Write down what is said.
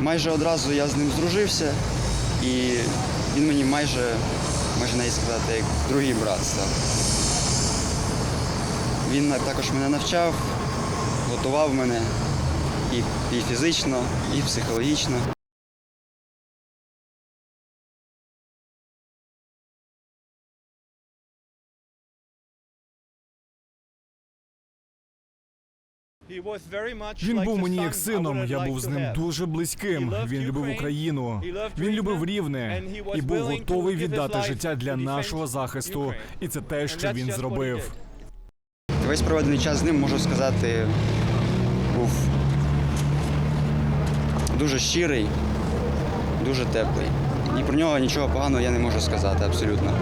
майже одразу я з ним здружився, і він мені майже, можна і сказати, як другий брат став. Він також мене навчав, готував мене і, і фізично, і психологічно. Він був мені як сином. Я був з ним дуже близьким. Він любив Україну. Він любив рівне і був готовий віддати життя для нашого захисту. І це те, що він зробив. Весь проведений час з ним, можу сказати, був дуже щирий, дуже теплий. І про нього нічого поганого я не можу сказати абсолютно.